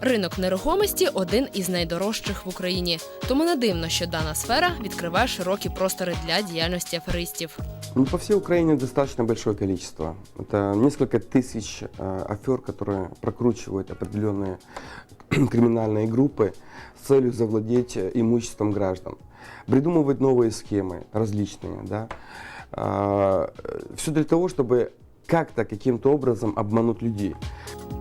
Ринок нерухомості один із найдорожчих в Україні. Тому не дивно, що дана сфера відкриває широкі простори для діяльності аферистів. Ну, по всей Украине достаточно большое количество. Это несколько тысяч э, афер, которые прокручивают определенные криминальные группы с целью завладеть э, имуществом граждан. Придумывают новые схемы, различные, да. все для того, чтобы как-то, каким-то образом обмануть людей.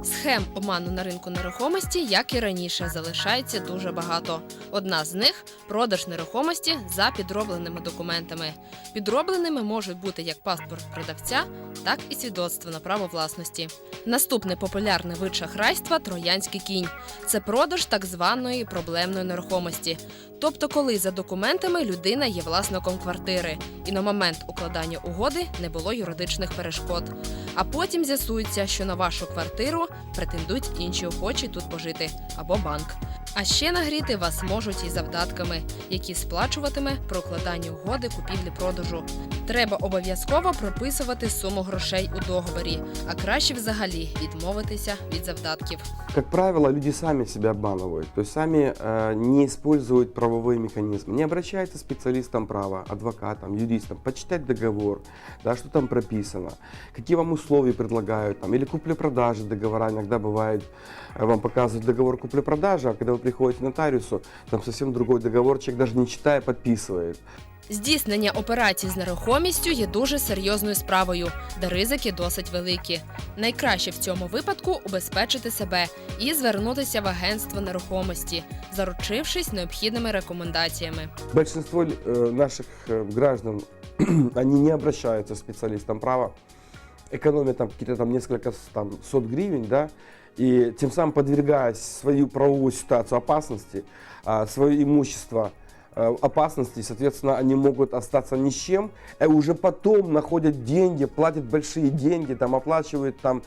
Схем обману на ринку нерухомості, як і раніше, залишається дуже багато. Одна з них продаж нерухомості за підробленими документами. Підробленими можуть бути як паспорт продавця, так і свідоцтво на право власності. Наступний популярний вид шахрайства троянський кінь. Це продаж так званої проблемної нерухомості. Тобто, коли за документами людина є власником квартири, і на момент укладання угоди не було юридичних перешкод. А потім з'ясується, що на вашу квартиру претендують інші охочі тут пожити або банк. А ще нагріти вас можуть і завдатками, які сплачуватиме при укладанні угоди купівлі-продажу. Треба обов'язково прописувати суму грошей у договорі, а краще взагалі відмовитися від завдатків. Как правило, люди сами себя обманывают, то есть сами э, не используют правовые механизмы, не обращаются к специалистам права, адвокатам, юристам, почитать договор, да, что там прописано, какие вам условия предлагают, там, или купли-продажи договора, иногда бывает, э, вам показывают договор купли-продажи, а когда вы приходите к нотариусу, там совсем другой договор, человек даже не читая подписывает. Здійснення операцій з нерухомістю є дуже серйозною справою, де ризики досить великі. Найкраще в цьому випадку убезпечити себе і звернутися в агентство нерухомості, заручившись необхідними рекомендаціями. Большинство э, наших э, граждан, они не обращаются к специалистам права, Экономят там какие-то там несколько там, сот гривен, да, и тем самым подвергая свою правовую ситуацию опасности, а, свое имущество э, опасности, соответственно, они могут остаться ни с чем, и уже потом находят деньги, платят большие деньги, там оплачивают там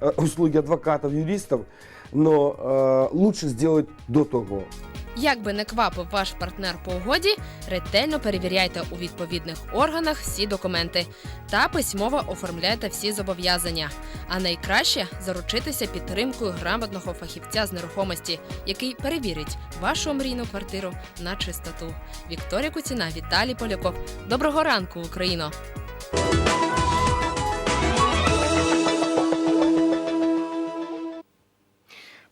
э, услуги адвокатов, юристов, но э, лучше сделать до того. Як би не квапив ваш партнер по угоді, ретельно перевіряйте у відповідних органах всі документи та письмово оформляйте всі зобов'язання. А найкраще заручитися підтримкою грамотного фахівця з нерухомості, який перевірить вашу мрійну квартиру на чистоту. Вікторія Куціна, Віталій Поляков. Доброго ранку, Україно!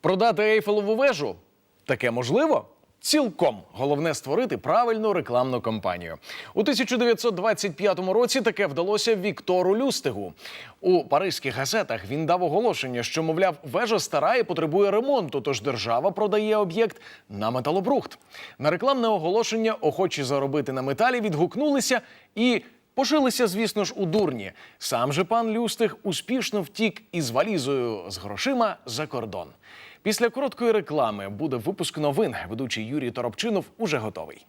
Продати Ейфелеву вежу таке можливо? Цілком головне створити правильну рекламну кампанію. У 1925 році таке вдалося Віктору Люстигу. У паризьких газетах він дав оголошення, що мовляв, вежа стара і потребує ремонту, тож держава продає об'єкт на металобрухт. На рекламне оголошення охочі заробити на металі відгукнулися і Пошилися, звісно ж, у дурні. Сам же пан Люстих успішно втік із валізою з грошима за кордон. Після короткої реклами буде випуск новин. Ведучий Юрій Торопчинов уже готовий.